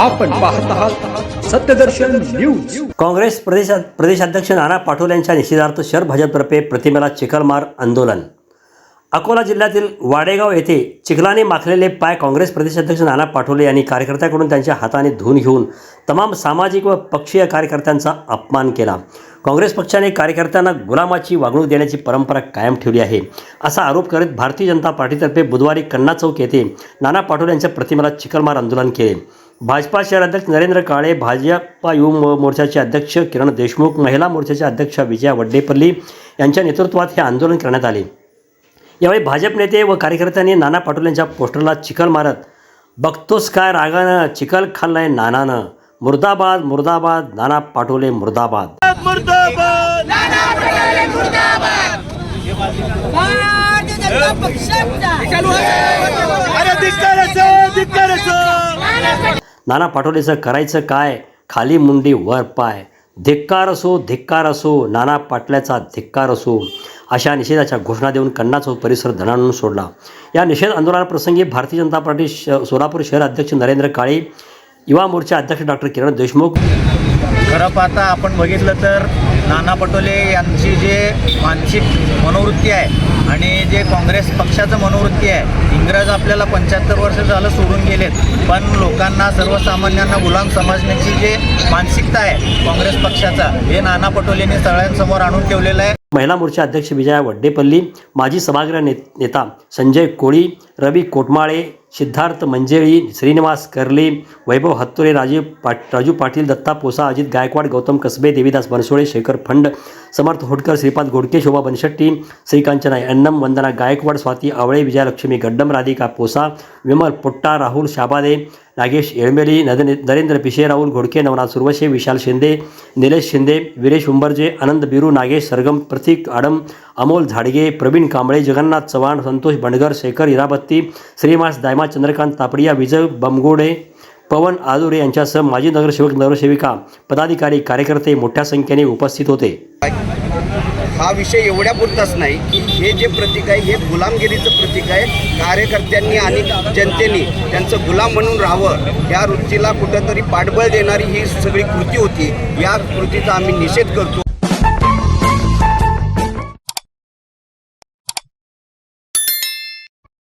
आपण पाहत आहात सत्यदर्शन न्यूज. काँग्रेस प्रदेश प्रदेशाध्यक्ष नाना पाटोले यांच्या निषेधार्थ शहर भाजपतर्फे प्रतिमेला चिखलमार आंदोलन. अकोला जिल्ह्यातील वाडेगाव येथे चिखलाने माखलेले पाय काँग्रेस प्रदेशाध्यक्ष नाना पाटोले यांनी कार्यकर्त्याकडून त्यांच्या हाताने धुवून घेऊन तमाम सामाजिक व पक्षीय कार्यकर्त्यांचा अपमान केला. काँग्रेस पक्षाने कार्यकर्त्यांना गुलामाची वागणूक देण्याची परंपरा कायम ठेवली आहे असा आरोप करीत भारतीय जनता पार्टीतर्फे बुधवारी कन्ना चौक येथे नाना पाटोले यांच्या प्रतिमेला चिखलमार आंदोलन केले. भाजपा शहराध्यक्ष नरेंद्र काळे भाजपा युवा मोर्चाचे अध्यक्ष किरण देशमुख महिला मोर्चाचे अध्यक्ष विजया वड्डेपल्ली यांच्या नेतृत्वात हे आंदोलन करण्यात आले. यावेळी भाजप नेते व कार्यकर्त्यांनी नाना पाटोले यांच्या पोस्टरला चिखल मारत बघतोस काय रागानं चिखल खाल्लाय नानानं. मुर्दाबाद मुर्दाबाद नाना पाटोले मुर्दाबाद. नाना पाटोलेचं करायचं काय? खाली मुंडी वर पाय. धिक्कार असो धिक्कार असो नाना पाटल्याचा धिक्कार असो अशा निषेधाच्या घोषणा देऊन कन्ना चौक परिसर धनावून सोडला. या निषेध आंदोलनाप्रसंगी भारतीय जनता पार्टी श सोलापूर शहर अध्यक्ष नरेंद्र काळे युवा मोर्चा अध्यक्ष डॉक्टर किरण देशमुख. खरं पाहता आपण बघितलं तर नाना पटोले यांची जे मानसिक मनोवृत्ती आहे आणि जे काँग्रेस पक्षाचं मनोवृत्ती आहे इंग्रज आपल्याला पंच्याहत्तर वर्ष झालं सोडून गेलेत पण लोकांना सर्वसामान्यांना गुलाम समजण्याची जे मानसिकता आहे काँग्रेस पक्षाचा हे नाना पटोलेंनी सगळ्यांसमोर आणून ठेवलेलं आहे. महिला मोर्चा अध्यक्ष विजया वड्डेपल्ली माजी सभागृह ने नेता संजय कोळी रवी कोटमाळे सिद्धार्थ मंजेळी श्रीनिवास कर्ले वैभव हत्तुरे राजीव पाट राजू पाटील दत्ता पोसा अजित गायकवाड गौतम कसबे देवीदास बनसोळे शेखर फंड समर्थ होटकर श्रीपाद गोडके शोभा बनशेट्टी श्रीकांचना अन्नम वंदना गायकवाड स्वाती आवळे विजयलक्ष्मी गड्डम राधिका पोसा विमल पुट्टा राहुल शाबादे नागेश येळमेली नद नरेंद्र पिशे राहुल घोडके नवनाथ सुरवशे विशाल शिंदे निलेश शिंदे विरेश उंबरजे आनंद बिरू नागेश सरगम प्रतीक आडम अमोल झाडगे प्रवीण कांबळे जगन्नाथ चव्हाण संतोष बंडगर शेखर इराबत्ती श्रीमास दायमा चंद्रकांत तापडिया विजय बमगोडे पवन आदुरे यांच्यासह माजी नगरसेवक नगरसेविका पदाधिकारी कार्यकर्ते मोठ्या संख्येने उपस्थित होते. हा विषय एवढ्या पुरताच नाही की हे जे प्रतीक आहे हे गुलामगिरीचं प्रतीक आहे. कार्यकर्त्यांनी आणि जनतेने त्यांचं गुलाम म्हणून राहावं. या वृत्तीला कुठंतरी पाठबळ देणारी ही सगळी कृती होती. या कृतीचा आम्ही निषेध करतो.